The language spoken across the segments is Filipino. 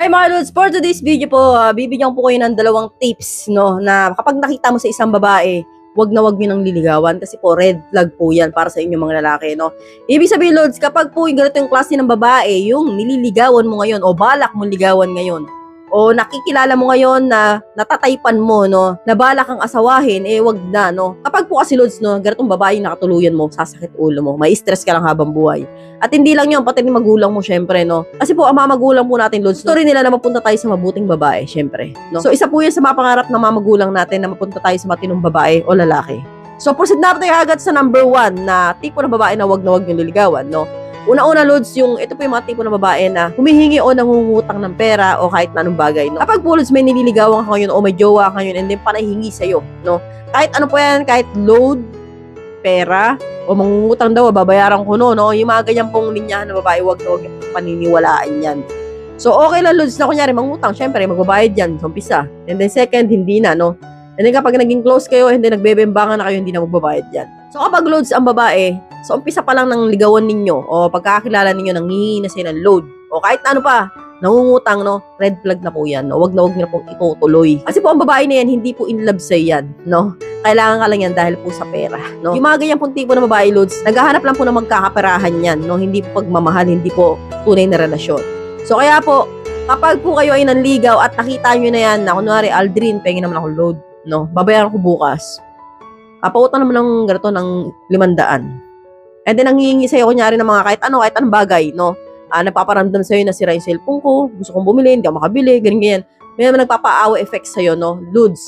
Hi mga Lods, for today's video po, ah, bibigyan po kayo ng dalawang tips, no, na kapag nakita mo sa isang babae, wag na wag nyo nang liligawan kasi po red flag po yan para sa inyong mga lalaki, no. Ibig sabihin, Lods, kapag po yung ganito yung klase ng babae, yung nililigawan mo ngayon o balak mo ligawan ngayon, o nakikilala mo ngayon na natataypan mo, no, na balak kang asawahin, eh wag na, no. Kapag po kasi, Lods, no, ganitong babae yung nakatuluyan mo, sasakit ulo mo, may stress ka lang habang buhay. At hindi lang yun, pati ni magulang mo, syempre, no? Kasi po, ang mga magulang po natin, Lods, story nila na mapunta tayo sa mabuting babae, syempre, no? So, isa po yan sa mga pangarap ng mga magulang natin na mapunta tayo sa matinong babae o lalaki. So, proceed na tayo agad sa number one na tipo ng babae na wag na wag yung liligawan, no? Una-una, Lods, yung ito po yung mga tipo ng babae na humihingi o nangungutang ng pera o kahit anong bagay, no? Kapag po, Lods, may nililigawan ka ngayon o may jowa ka ngayon and then panahingi sa'yo, no? Kahit ano po yan, kahit load, pera, o mangungutang daw, babayaran ko no, no? Yung mga ganyan pong linya na babae, wag na paniniwalaan yan. So, okay lang, Lods, na kunyari, mangutang, syempre, magbabayad yan, sa umpisa. And then second, hindi na, no? And then kapag naging close kayo, then nagbebembangan na kayo, hindi na magbabayad yan. So, kapag Lods ang babae, sa umpisa pa lang ng ligawan ninyo, o pagkakilala ninyo, nanghihingi na sa'yo ng load, o kahit ano pa, nangungutang, no? Red flag na po yan, no? Wag na wag nyo na pong itutuloy. Kasi po, ang babae na yan, hindi po in love sa'yo yan, no? kailangan ka lang yan dahil po sa pera, no? Yung mga ganyan pong tipo ng babae loads, naghahanap lang po ng magkakaperahan yan, no? Hindi po pagmamahal, hindi po tunay na relasyon. So kaya po, kapag po kayo ay nanligaw at nakita nyo na yan, na kunwari, Aldrin, pengin naman ako load, no? Babayaran ko bukas. Papautang naman ng ganito ng limandaan. And then, ang hihingi sa'yo, kunyari ng mga kahit ano, kahit anong bagay, no? Ah, nagpaparamdam sa'yo na sira yung cellphone ko, gusto kong bumili, hindi ako makabili, ganyan, ganyan. May naman nagpapaawa effect sa'yo, no? Loads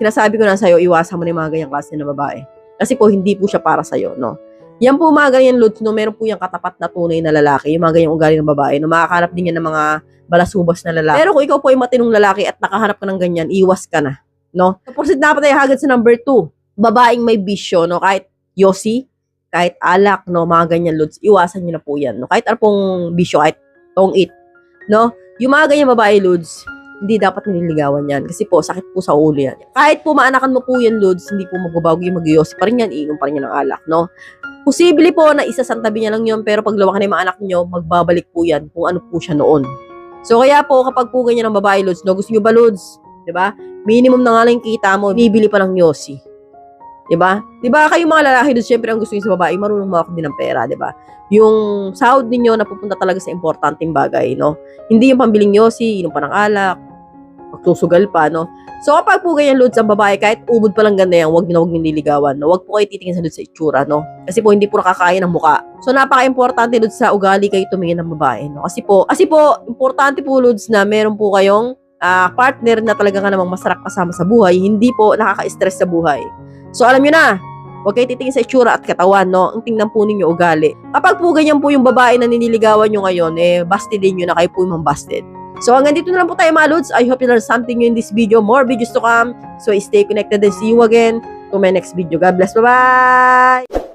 sinasabi ko na sa'yo, iwasan mo na yung mga ganyang klase na babae. Kasi po, hindi po siya para sa'yo, no? Yan po mga ganyan loads, no? Meron po yung katapat na tunay na lalaki, yung mga ganyang ugali ng babae, no? Makakahanap din yan ng mga balasubas na lalaki. Pero kung ikaw po ay matinong lalaki at nakahanap ka ng ganyan, iwas ka na, no? Na pa tayo agad sa number two. Babaeng may bisyo, no? Kahit yosi, kahit alak, no? Mga ganyan loads, iwasan nyo na po yan, no? Kahit ano pong bisyo, kahit tong it, no? Yung mga ganyan babae loads, hindi dapat nililigawan yan. Kasi po, sakit po sa ulo yan. Kahit po maanakan mo po yan, Lods, hindi po magbabago yung rin yan, iinom pa rin yan ng alak, no? Posible po na isa santabi niya lang yun, pero pag lumaki na yung mga anak niyo, magbabalik po yan kung ano po siya noon. So, kaya po, kapag po ganyan ang babae, Lods, no, gusto nyo ba, Lods? ba? Minimum na nga lang yung kita mo, bibili pa ng yosi. 'Di ba? 'Di ba kayo mga lalaki, Lods, syempre ang gusto niyo sa babae, marunong mawak din ng pera, 'di ba? Yung sahod ninyo napupunta talaga sa importanteng bagay, no? Hindi yung pambiling yosi, inom pa ng alak, magsusugal pa, no? So, kapag po ganyan loads ang babae, kahit ubod pa lang ganda yan, huwag nyo na nyo nililigawan, no? Huwag po kayo titingin sa loads sa itsura, no? Kasi po, hindi po nakakaya ng muka. So, napaka-importante loads sa ugali kayo tumingin ng babae, no? Kasi po, kasi po, importante po loads na meron po kayong ah, partner na talaga ka namang masarap kasama sa buhay, hindi po nakaka-stress sa buhay. So, alam nyo na, Huwag kayo titingin sa itsura at katawan, no? Ang tingnan po ninyo ugali. Kapag po ganyan po yung babae na niniligawan nyo ngayon, eh, busted din nyo na kayo po yung busted. So hanggang dito na lang po tayo mga Lods. I hope you learned something new in this video. More videos to come. So stay connected and see you again to my next video. God bless. Bye-bye!